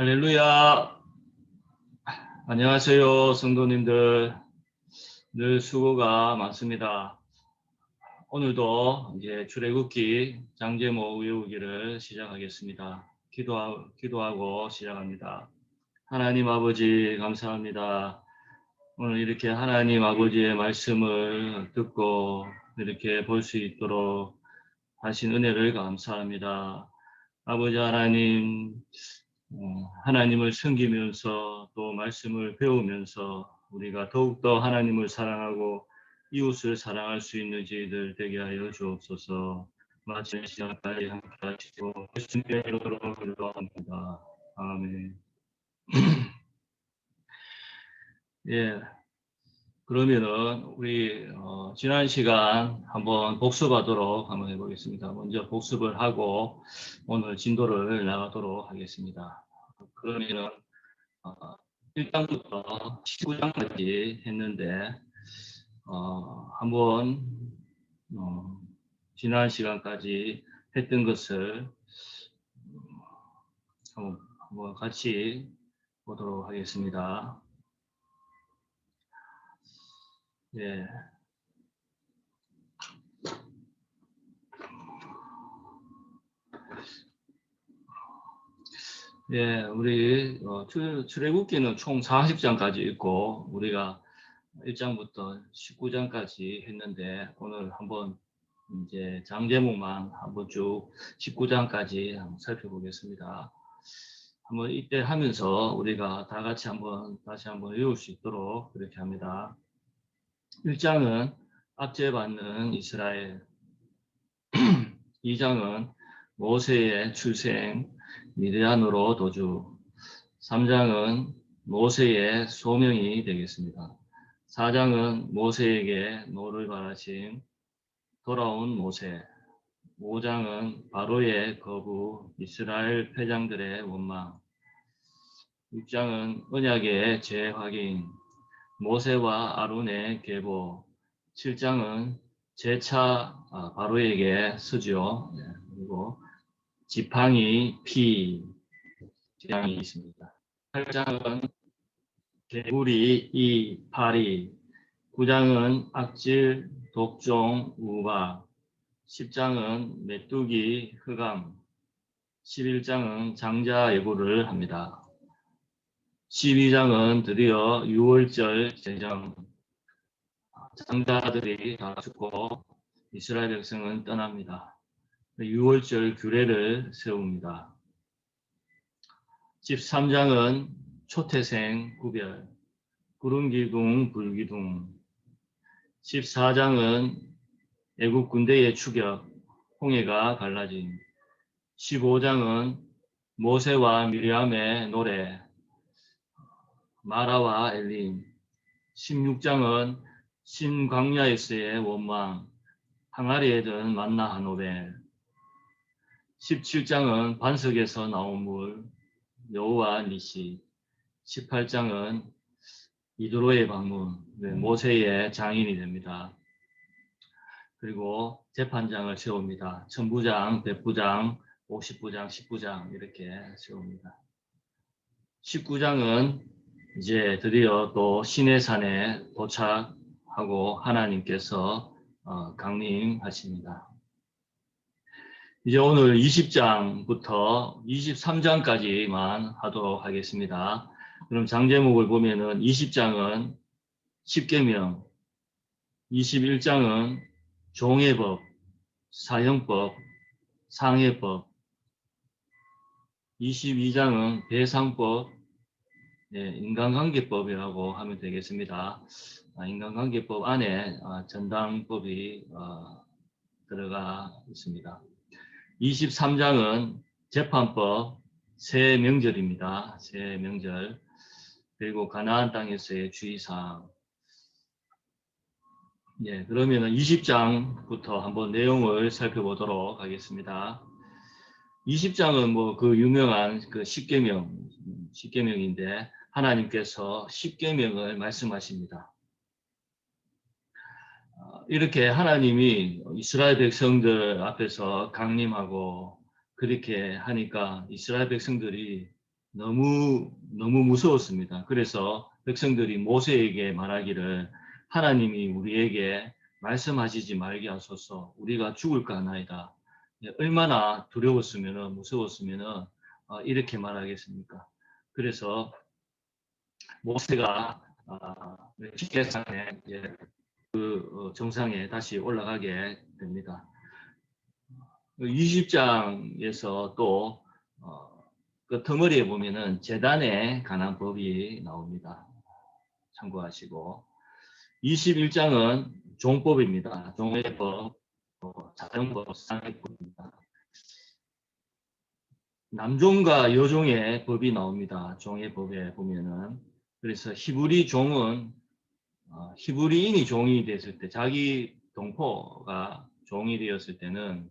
할렐루야. 안녕하세요, 성도님들. 늘 수고가 많습니다. 오늘도 이제 출애굽기 장제목 외우기를 시작하겠습니다. 기도하, 기도하고 시작합니다. 하나님 아버지 감사합니다. 오늘 이렇게 하나님 아버지의 말씀을 듣고 이렇게 볼 수 있도록 하신 은혜를 감사합니다. 아버지 하나님, 어, 하나님을 섬기면서 또 말씀을 배우면서 우리가 더욱더 하나님을 사랑하고 이웃을 사랑할 수 있는 저희들 되게 하여 주옵소서. 마치는 시간까지 함께 하시고 예수님의 이름으로 기도합니다. 아멘. 예, 그러면은 우리 어, 지난 시간 한번 복습하도록 한번 해보겠습니다. 먼저 복습을 하고 오늘 진도를 나가도록 하겠습니다. 그러면은 어, 1장부터 19장까지 했는데 어, 한번 어, 지난 시간까지 했던 것을 한번, 한번 같이 보도록 하겠습니다. 예. 예, 우리 어, 출, 출애굽기는 총 40장까지 있고 우리가 1장부터 19장까지 했는데 오늘 한번 이제 장제목만 한번 쭉 19장까지 한번 살펴보겠습니다. 한번 이때 하면서 우리가 다 같이 한번 다시 한번 외울 수 있도록 그렇게 합니다. 1장은 압제받는 이스라엘. 2장은 모세의 출생 미디안으로 도주. 3장은 모세의 소명이 되겠습니다. 4장은 모세에게 노를 바라신 돌아온 모세. 5장은 바로의 거부 이스라엘 패장들의 원망. 6장은 언약의 재확인 모세와 아론의 계보 7장은 제차 아, 바로에게 쓰죠. 네, 그리고 지팡이 피 재앙이 있습니다. 8장은 개구리 이 파리 9장은 악질 독종 우박 10장은 메뚜기 흑암 11장은 장자 예고를 합니다. 12장은 드디어 6월절 제정 장자들이 다 죽고 이스라엘 백성은 떠납니다. 6월절 규례를 세웁니다. 13장은 초태생 구별 구름기둥 불기둥 14장은 애국 군대의 추격 홍해가 갈라짐 15장은 모세와 미리암의 노래 마라와 엘림 16장은 신광야에서의 원망 항아리에 든 만나 한오벨 17장은 반석에서 나온 물 여호와 니시 18장은 이드로의 방문 네, 모세의 장인이 됩니다. 그리고 재판장을 세웁니다. 천부장, 백부장, 50부장, 19장 이렇게 세웁니다. 19장은 이제 드디어 또 시내산에 도착하고 하나님께서 어, 강림하십니다. 이제 오늘 20장부터 23장까지만 하도록 하겠습니다. 그럼 장제목을 보면은 20장은 10계명, 21장은 종해법, 사형법, 상해법, 22장은 배상법, 네, 인간관계법이라고 하면 되겠습니다. 아, 인간관계법 안에 아, 전당법이 어, 들어가 있습니다. 23장은 재판법 새 명절입니다. 새 명절 그리고 가나안 땅에서의 주의사항 예, 그러면 20장부터 한번 내용을 살펴보도록 하겠습니다. 20장은 뭐 그 유명한 그 십계명, 십계명인데 하나님께서 십계명을 말씀하십니다. 어, 이렇게 하나님이 이스라엘 백성들 앞에서 강림하고 그렇게 하니까 이스라엘 백성들이 너무 너무 무서웠습니다. 그래서 백성들이 모세에게 말하기를 하나님이 우리에게 말씀하시지 말게 하소서 우리가 죽을까 하나이다. 예, 얼마나 두려웠으면 무서웠으면 어, 이렇게 말하겠습니까? 그래서 모세가 시계산에 그 어, 정상에 다시 올라가게 됩니다. 20장에서 또 어, 그 터머리에 보면은 재단에 관한 법이 나옵니다. 참고하시고 21장은 종법입니다. 종회법, 어, 자정법, 상해법입니다. 남종과 여종의 법이 나옵니다. 종의 법에 보면은 그래서 히브리 종은 어, 히브리인이 종이 됐을 때 자기 동포가 종이 되었을 때는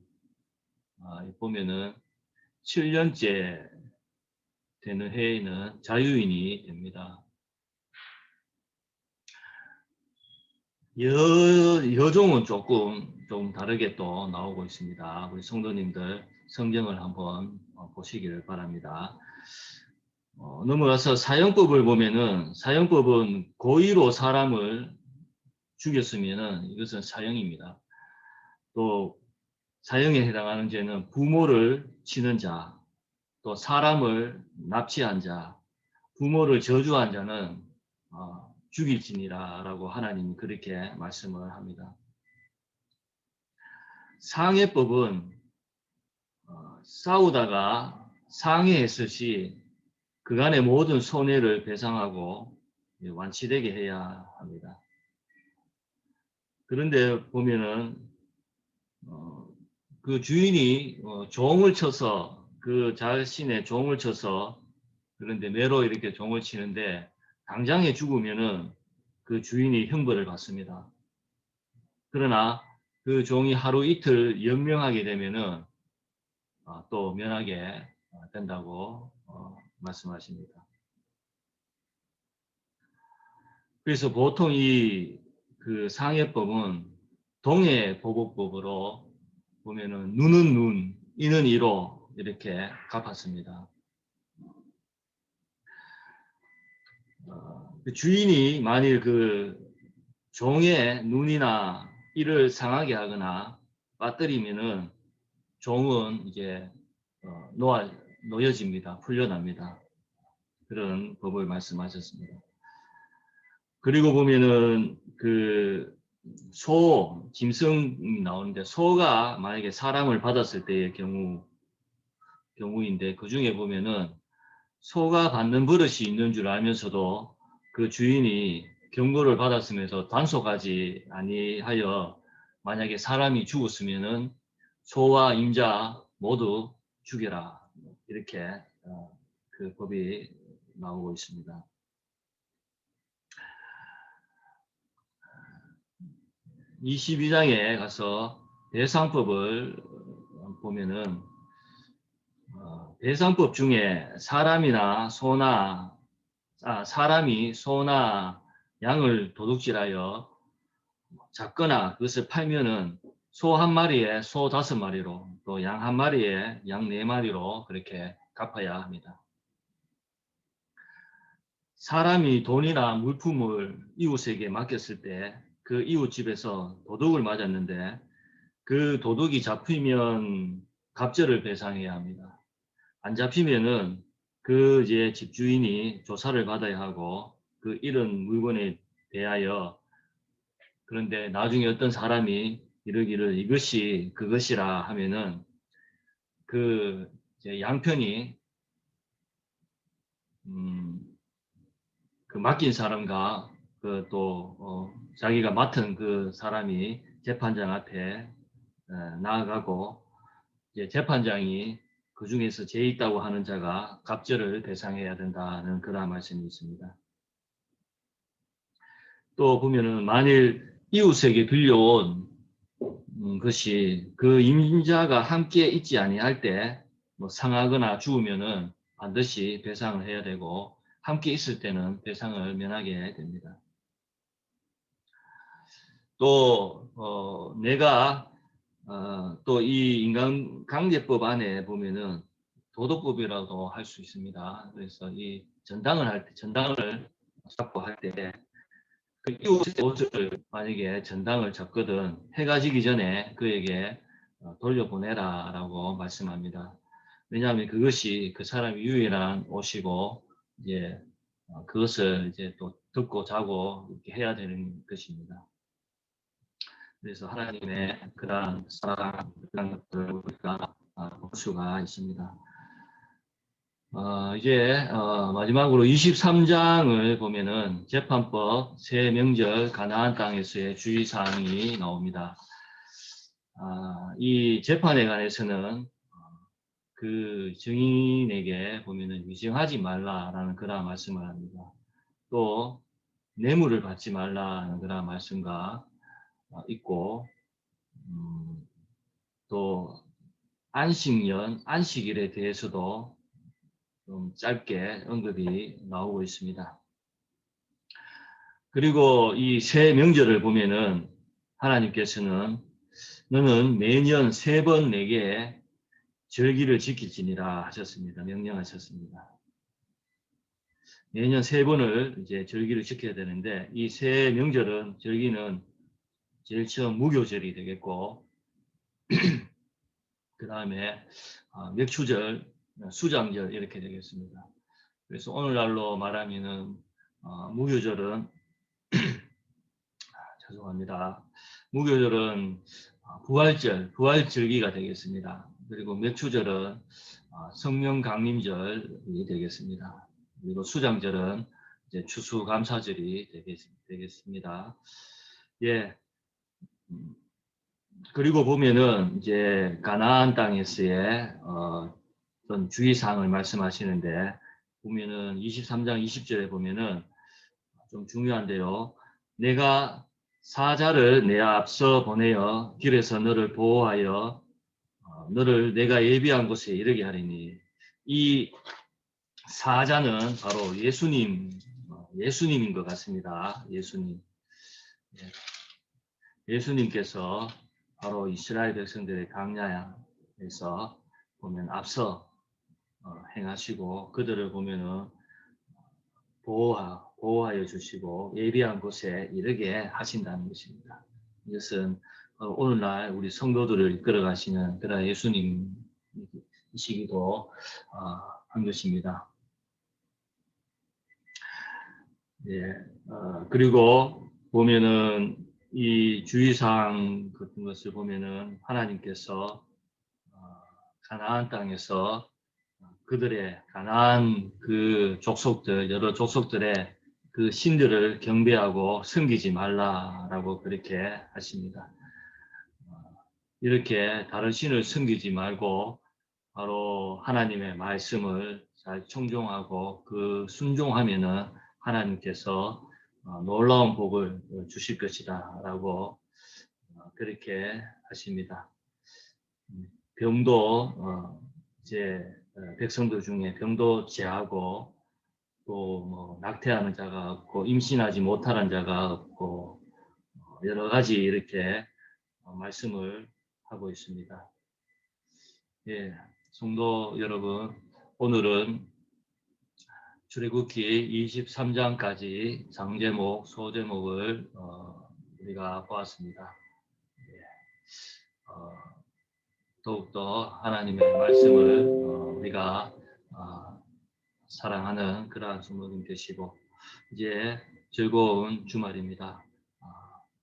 어, 보면은 7년째 되는 해에는 자유인이 됩니다. 여, 여종은 조금 좀 다르게 또 나오고 있습니다. 우리 성도님들 성경을 한번 어, 보시기를 바랍니다. 어, 넘어가서 사형법을 보면은 사형법은 고의로 사람을 죽였으면은 이것은 사형입니다. 또 사형에 해당하는 죄는 부모를 치는 자, 또 사람을 납치한 자, 부모를 저주한 자는 어, 죽일지니라라고 하나님이 그렇게 말씀을 합니다. 상해법은 어, 싸우다가 상해했을 시 그간의 모든 손해를 배상하고 완치되게 해야 합니다. 그런데 보면은 어, 그 주인이 어, 종을 쳐서 그 자신의 종을 쳐서 그런데 매로 이렇게 종을 치는데 당장에 죽으면은 그 주인이 형벌을 받습니다. 그러나 그 종이 하루 이틀 연명하게 되면은 어, 또 면하게 된다고 어, 말씀하십니다. 그래서 보통 이 그 상해법은 동해 보복법으로 보면은 눈은 눈, 이는 이로 이렇게 갚았습니다. 어, 그 주인이 만일 그 종의 눈이나 이를 상하게 하거나 빠뜨리면은 종은 이제 어, 놓아 놓여집니다. 풀려납니다. 그런 법을 말씀하셨습니다. 그리고 보면은 그 소, 짐승이 나오는데 소가 만약에 사람을 받았을 때의 경우 경우인데 그 중에 보면은 소가 받는 버릇이 있는 줄 알면서도 그 주인이 경고를 받았으면서 단속하지 아니하여 만약에 사람이 죽었으면은 소와 임자 모두 죽여라 이렇게 어, 그 법이 나오고 있습니다. 22장에 가서 대상법을 보면은 어, 대상법 중에 사람이나 소나 아, 사람이 소나 양을 도둑질하여 잡거나 그것을 팔면은 소 한 마리에 소 다섯 마리로 또 양 한 마리에 양 네 마리로 그렇게 갚아야 합니다. 사람이 돈이나 물품을 이웃에게 맡겼을 때 그 이웃집에서 도둑을 맞았는데 그 도둑이 잡히면 갑절을 배상해야 합니다. 안 잡히면은 그 이제 집주인이 조사를 받아야 하고 그 잃은 물건에 대하여 그런데 나중에 어떤 사람이 이러기를 이것이 그것이라 하면은 그 양편이 음, 그 맡긴 사람과 그 또 어, 자기가 맡은 그 사람이 재판장 앞에 에, 나아가고 재판장이 그 중에서 죄 있다고 하는 자가 갑절을 대상해야 된다는 그러한 말씀이 있습니다. 또 보면은 만일 이웃에게 들려온 음, 것이 그 임자가 함께 있지 아니할 때 뭐 상하거나 죽으면은 반드시 배상을 해야 되고 함께 있을 때는 배상을 면하게 됩니다. 또 어, 내가 어, 또 이 인간강제법 안에 보면은 도덕법이라고 할 수 있습니다. 그래서 이 전당을 할 때, 전당을 잡고 할 때, 그 이웃의 옷을 만약에 전당을 잡거든 해가 지기 전에 그에게 어, 돌려보내라 라고 말씀합니다. 왜냐하면 그것이 그 사람의 유일한 옷이고 이제 어, 그것을 이제 또 듣고 자고 이렇게 해야 되는 것입니다. 그래서 하나님의 그러한 사랑, 그런 것들을 우리가 어, 볼 수가 있습니다. 어, 이제 어, 마지막으로 23장을 보면은 재판법 새 명절 가나안 땅에서의 주의사항이 나옵니다. 아, 이 재판에 관해서는 어, 그 증인에게 보면은 위증하지 말라라는 그러한 말씀을 합니다. 또 뇌물을 받지 말라는 그러한 말씀과 어, 있고 음, 또 안식년, 안식일에 대해서도 좀 짧게 언급이 나오고 있습니다. 그리고 이 새 명절을 보면은 하나님께서는 너는 매년 세 번 내게 절기를 지킬지니라 하셨습니다. 명령하셨습니다. 매년 세 번을 이제 절기를 지켜야 되는데 이 새 명절은 절기는 제일 처음 무교절이 되겠고 그 다음에 아, 맥추절, 수장절 이렇게 되겠습니다. 그래서 오늘날로 말하면은 어, 무교절은 아, 죄송합니다. 무교절은 어, 부활절, 부활절기가 되겠습니다. 그리고 맥추절은 어, 성령 강림절이 되겠습니다. 그리고 수장절은 이제 추수감사절이 되겠, 습니다 예. 음, 그리고 보면은 이제 가나안 땅에서의 어, 어떤 주의사항을 말씀하시는데 보면은 23장 20절에 보면은 좀 중요한데요. 내가 사자를 내 앞서 보내어 길에서 너를 보호하여 어, 너를 내가 예비한 곳에 이르게 하리니 이 사자는 바로 예수님 어, 예수님인 것 같습니다. 예수님 예. 예수님께서 바로 이스라엘 백성들의 강야에서 보면 앞서 어, 행하시고 그들을 보면은 보호하, 보호하여 주시고 예비한 곳에 이르게 하신다는 것입니다. 이것은 어, 오늘날 우리 성도들을 이끌어 가시는 그런 예수님이시기도 어, 한 것입니다. 예, 그리고 보면은 이 주의사항 같은 것을 보면은 하나님께서 어, 가나안 땅에서 그들의 가나안 그 족속들 여러 족속들의 그 신들을 경배하고 섬기지 말라라고 그렇게 하십니다. 어, 이렇게 다른 신을 섬기지 말고 바로 하나님의 말씀을 잘 청종하고 그 순종하면은 하나님께서 어, 놀라운 복을 주실 것이다 라고 어, 그렇게 하십니다. 음, 병도 어, 이제 백성들 중에 병도 제하고 또 뭐 낙태하는 자가 없고 임신하지 못하는 자가 없고 여러 가지 이렇게 말씀을 하고 있습니다. 예, 성도 여러분, 오늘은 출애굽기 23장까지 장제목, 소제목을 어, 우리가 보았습니다. 예. 어, 더욱더 하나님의 말씀을 어, 우리가 어, 사랑하는 그러한 성도님 되시고 이제 즐거운 주말입니다. 어,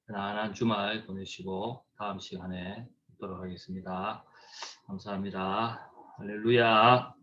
편안한 주말 보내시고 다음 시간에 뵙도록 하겠습니다. 감사합니다. 할렐루야.